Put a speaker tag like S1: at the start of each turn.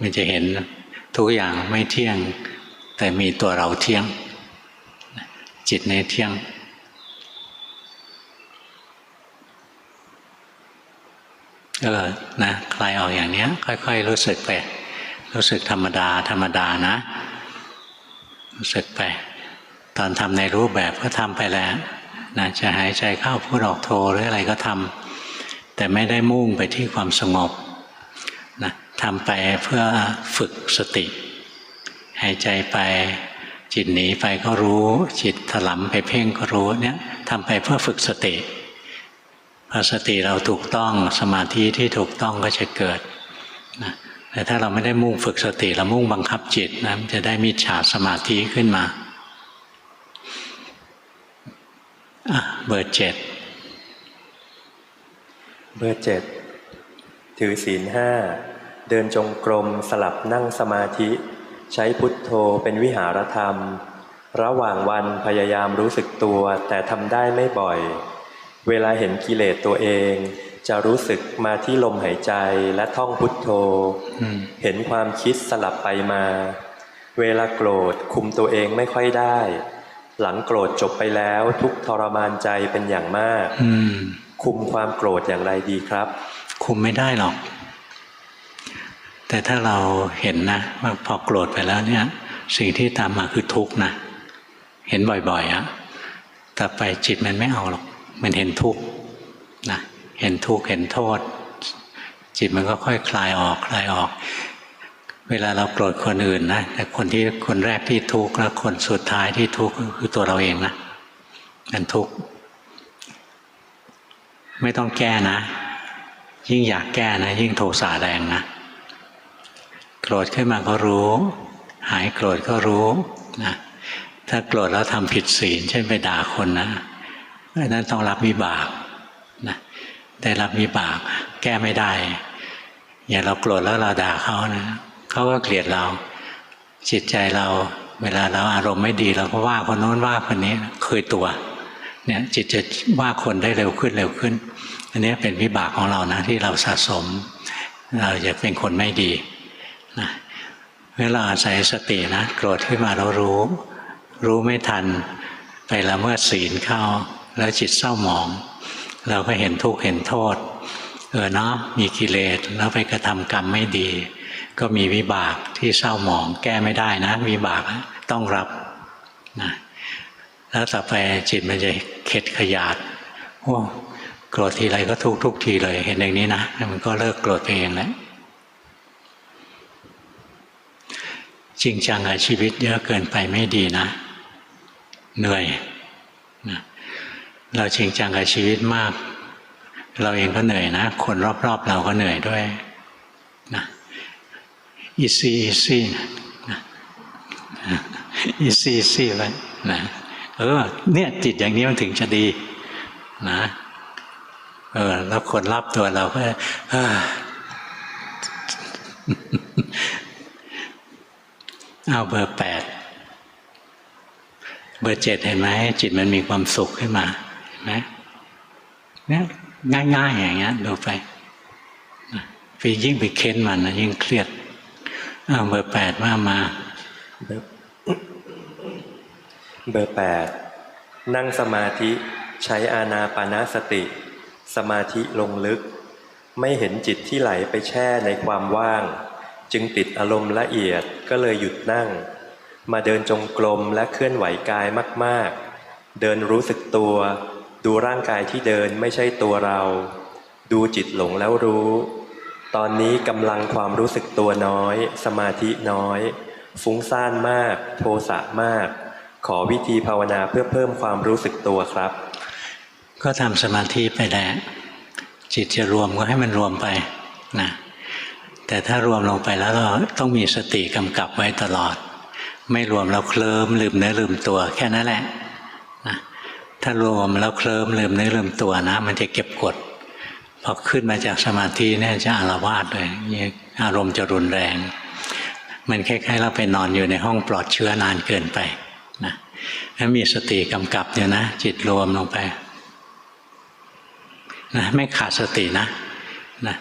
S1: มันจะเห็นทุกอย่างไม่เที่ยง แต่มีตัวเราเที่ยง จิตในเที่ยง เออนะคลายออกอย่างเนี้ย ค่อย ๆ รู้สึกไป รู้สึกธรรมดา ธรรมดานะ รู้สึกไป ตอนทำในรูปแบบก็ทำไปแล้วนะจะหายใจเข้าพูดออกโทหรืออะไรก็ทำแต่ไม่ได้มุ่งไปที่ความสงบนะ ทำไปเพื่อฝึกสติ หายใจไป จิตหนีไปก็รู้ จิตถลำไปเพ่งก็รู้เนี่ยทำไปเพื่อฝึกสติพอสติเราถูกต้องสมาธิที่ถูกต้องก็จะเกิดนะแต่ถ้าเราไม่ได้มุ่งฝึกสติเรามุ่งบังคับจิตนะจะได้มิจฉาสมาธิขึ้นมาอะเบอร์เจ็ด
S2: เบอร์เจ็ดถือศีลห้า เดินจงกรมสลับนั่งสมาธิ ใช้พุทโธเป็นวิหารธรรม ระหว่างวันพยายามรู้สึกตัวแต่ทำได้ไม่บ่อย เวลาเห็นกิเลสตัวเอง จะรู้สึกมาที่ลมหายใจและท่องพุทโธ
S1: อืม
S2: เห็นความคิดสลับไปมา เวลาโกรธคุมตัวเองไม่ค่อยได้ หลังโกรธจบไปแล้วทุกข์ทรมานใจเป็นอย่างมาก
S1: อืม
S2: คุมความโกรธอย่างไรดีครับ
S1: คุมไม่ได้หรอก แต่ถ้าเราเห็นนะว่าพอโกรธไปแล้วเนี่ย สิ่งที่ตามมาคือทุกข์นะ เห็นบ่อยๆอะแต่ไปจิตมันไม่เอาหรอก มันเห็นทุกข์นะเห็นทุกข์เห็นโทษ จิตมันก็ค่อยคลายออกคลายออก เวลาเราโกรธคนอื่นนะแต่คนที่คนแรกที่ทุกข์แล้วคนสุดท้ายที่ทุกข์คือตัวเราเองนะมันทุกข์ไม่ต้องแก้นะ ยิ่งอยากแก้นะ ยิ่งโทสะแรงนะ โกรธขึ้นมาก็รู้ หายโกรธก็รู้นะถ้าโกรธแล้วทำผิดศีลเช่นไปด่าคนนะอันนั้นต้องรับวิบากนะได้รับวิบากแก้ไม่ได้ อย่างเราโกรธแล้วเราด่าเขานะเขาก็เกลียดเรา จิตใจเราเวลาเราอารมณ์ไม่ดีเราก็ว่าคนโน้นว่าคนนี้เคยตัวเนี่ยจิตจะว่าคนได้เร็วขึ้นเร็วขึ้น อันนี้เป็นวิบากของเรานะที่เราสะสม เราจะเป็นคนไม่ดี นะเวลาอาศัยสตินะโกรธขึ้นมาเรารู้ รู้ไม่ทันไปละเมิดศีลเข้า แล้วจิตเศร้าหมอง เราก็เห็นทุกข์เห็นโทษ เออเนาะมีกิเลสแล้วไปกระทำกรรมไม่ดี ก็มีวิบากที่เศร้าหมอง แก้ไม่ได้นะ วิบากต้องรับนะแล้วต่อไปจิตมันจะเข็ดขยาดโอ้โกรธทีไรก็ทุกทุกทีเลย เห็นอย่างนี้นะมันก็เลิกโกรธไปเองแล้ จริงจังกับชีวิตเยอะเกินไปไม่ดีนะ เหนื่อยนะเราจริงจังกับชีวิตมาก เราเองก็เหนื่อยนะ คนรอบๆเราก็เหนื่อยด้วยนะอีซี่อีซี่นะอีซี่อีซี่ไว้นะเออเนี่ยจิตอย่างนี้มันถึงจะดีนะเออแล้วคนรอบตัวเราก็ เอาเบอร์แปดเบอร์เจ็ดเห็นไหมจิตมันมีความสุขขึ้นมาเห็นไหมเนี่ยง่ายๆอย่างเงี้ยดูไปไปยิ่งไปเค้นมันนะยิ่งเครียดเอาเบอร์แปดว่ามา
S2: เบอร์เบอร์แปดนั่งสมาธิใช้อานาปานาสติ สมาธิลงลึก ไม่เห็นจิตที่ไหลไปแช่ในความว่าง จึงติดอารมณ์ละเอียดก็เลยหยุดนั่ง มาเดินจงกรมและเคลื่อนไหวกายมาก ๆ เดินรู้สึกตัว ดูร่างกายที่เดินไม่ใช่ตัวเรา ดูจิตหลงแล้วรู้ ตอนนี้กำลังความรู้สึกตัวน้อย สมาธิน้อย ฟุ้งซ่านมาก โทสะมาก ขอวิธีภาวนาเพื่อเพิ่มความรู้สึกตัวครับ
S1: ก็ทำสมาธิไปแหละจิตจะรวมก็ให้มันรวมไปนะ แต่ถ้ารวมลงไปแล้วเราต้องมีสติกำกับไว้ตลอด ไม่รวมแล้วเคลิ้มลืมเนื้อลืมตัวแค่นั้นแหละนะถ้ารวมแล้วเคลิ้มลืมเนื้อลืมตัวนะ มันจะเก็บกดพอขึ้นมาจากสมาธิเนี่ยจะอารวาสเลยอารมณ์จะรุนแรง มันคล้ายๆเราไปนอนอยู่ในห้องปลอดเชื้อนานเกินไปนะถ้ามีสติกำกับอยู่นะ จิตรวมลงไปนะไม่ขาดสตินะนะ